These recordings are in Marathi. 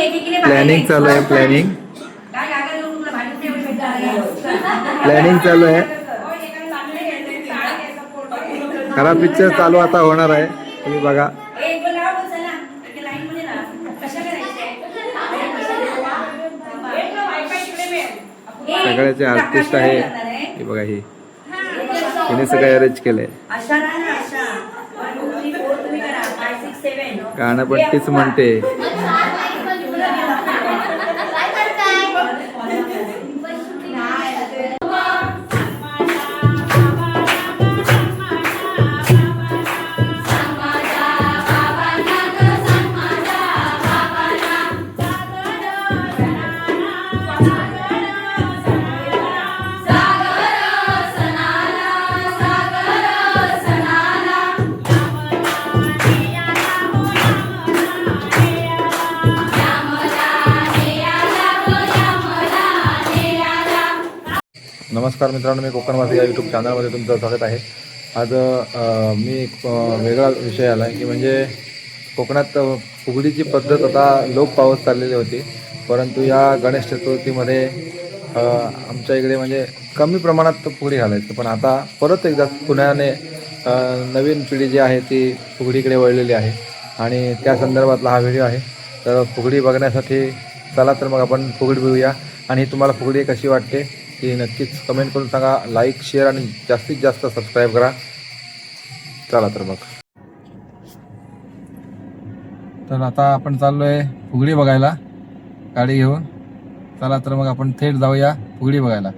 प्लॅनिंग चालू आहे प्लॅनिंग प्लॅनिंग चालू आहे. खरा पिक्चर चालू आता होणार आहे. तुम्ही बघा. सगळ्याचे आर्टिस्ट आहे. हे बघा ही. तिने सगळं अरेंज केलंय. गाणं पण तीच म्हणते. नमस्कार मित्रांनो मी कोकणवासी या यूट्यूब चॅनलमध्ये तुमचं स्वागत आहे. आज मी एक वेगळा विषय आला आहे की म्हणजे कोकणात फुगडीची पद्धत आता लोप पावत चाललेली होती. परंतु या गणेश चतुर्थीमध्ये आमच्या इकडे म्हणजे कमी प्रमाणात फुगडी घालायचं. पण आता परत एकदा पुण्याने नवीन पिढी जी आहे ती फुगडीकडे वळलेली आहे. आणि त्या संदर्भातला हा व्हिडिओ आहे. तर फुगडी बघण्यासाठी चला तर मग आपण फुगडी बघूया. आणि तुम्हाला फुगडी कशी वाटते? ती नक्कीच कमेंट करून सांगा. लाईक शेअर आणि जास्तीत जास्त सबस्क्राईब करा. चला तर मग. तर आता आपण चाललो आहे फुगडी बघायला. गाडी घेऊन. चला तर मग आपण थेट जाऊया फुगडी बघायला.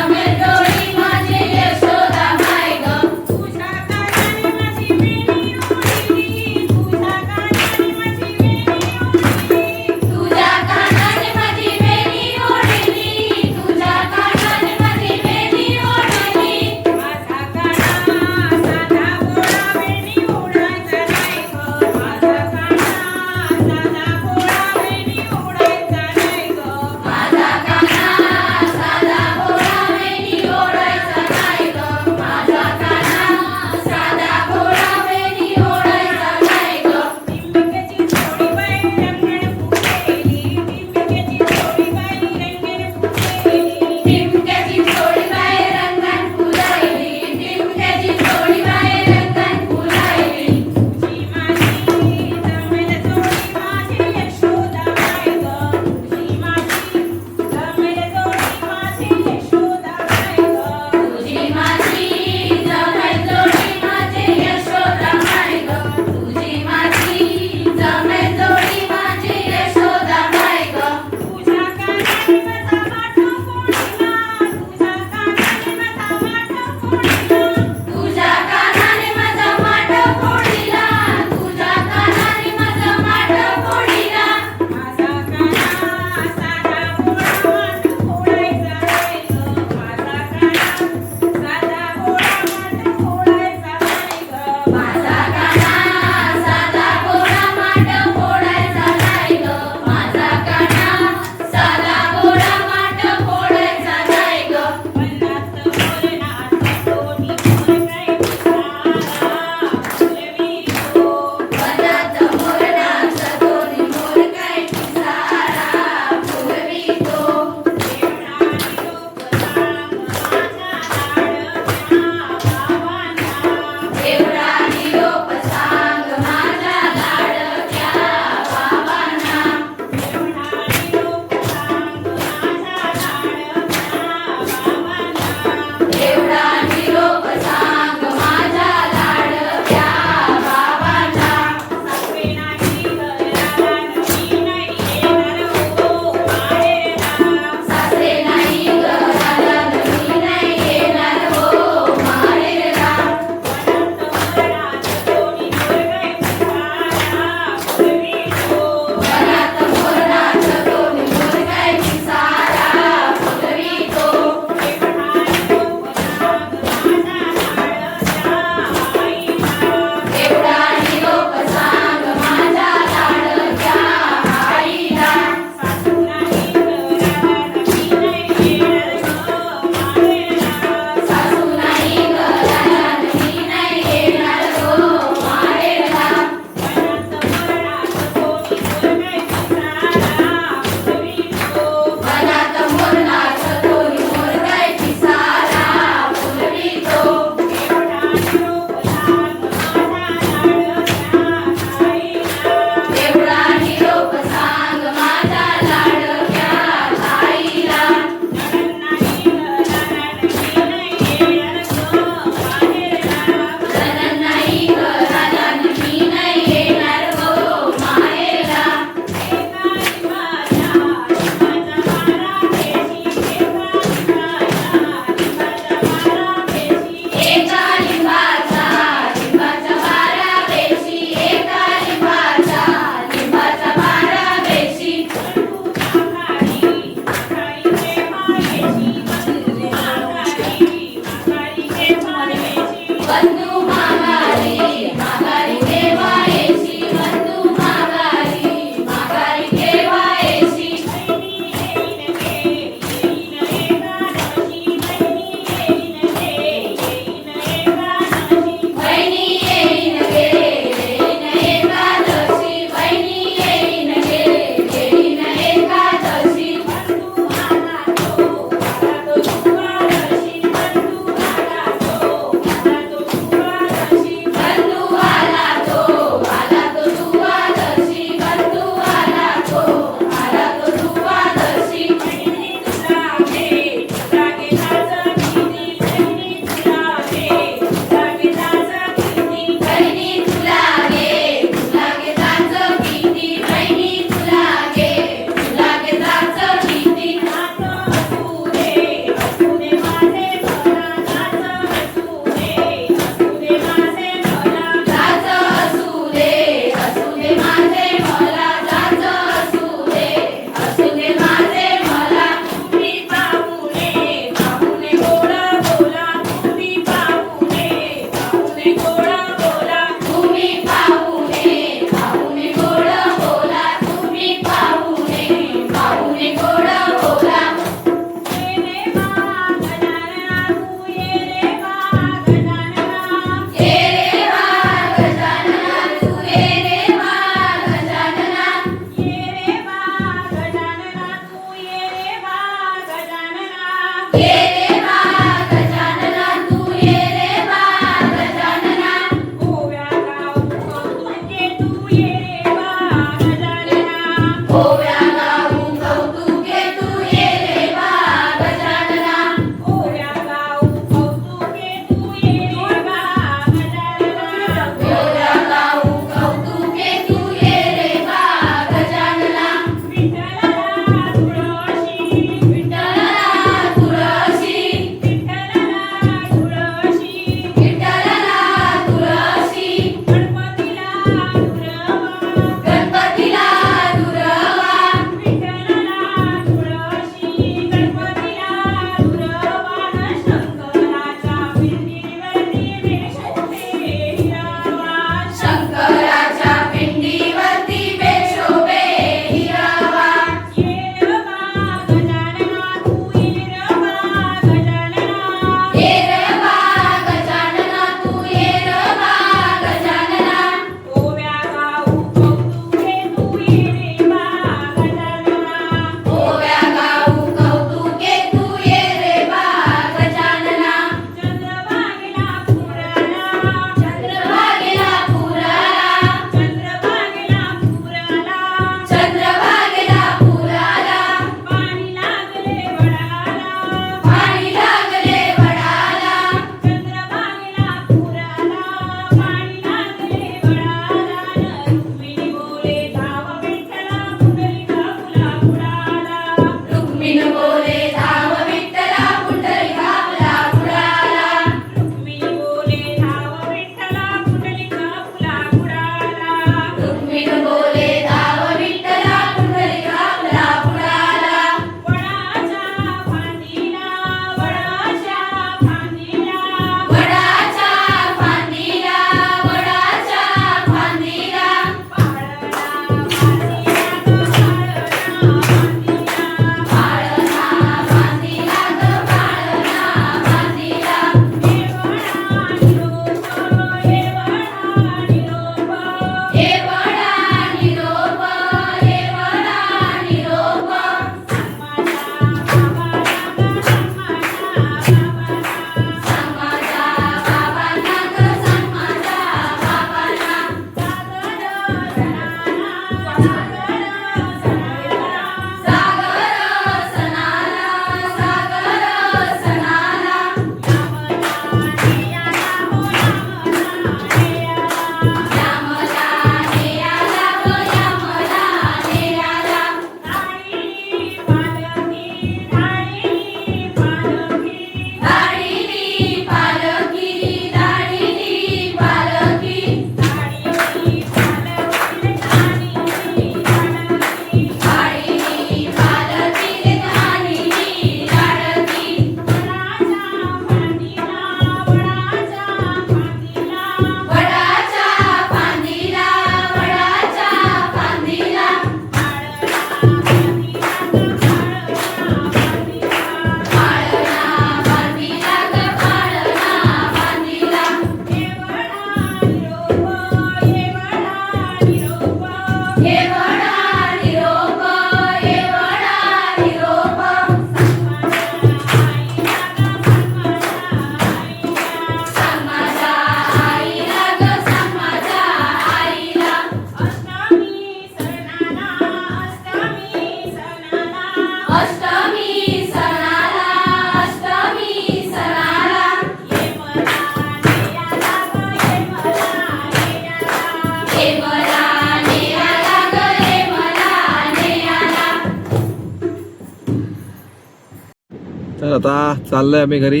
तर आता चाललोय आम्ही घरी.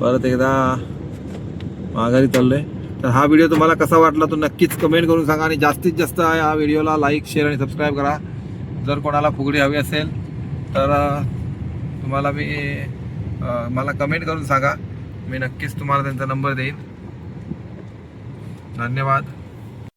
परत एकदा माघारी चाललोय. तर हा व्हिडिओ तुम्हाला कसा वाटला तो नक्कीच कमेंट करून सांगा आणि जास्तीत जास्त या व्हिडिओला लाईक शेअर आणि सबस्क्राईब करा. जर कोणाला फुगडी हवी असेल तर तुम्हाला मी मला कमेंट करून सांगा. मी नक्कीच तुम्हाला त्यांचा नंबर देईन. धन्यवाद.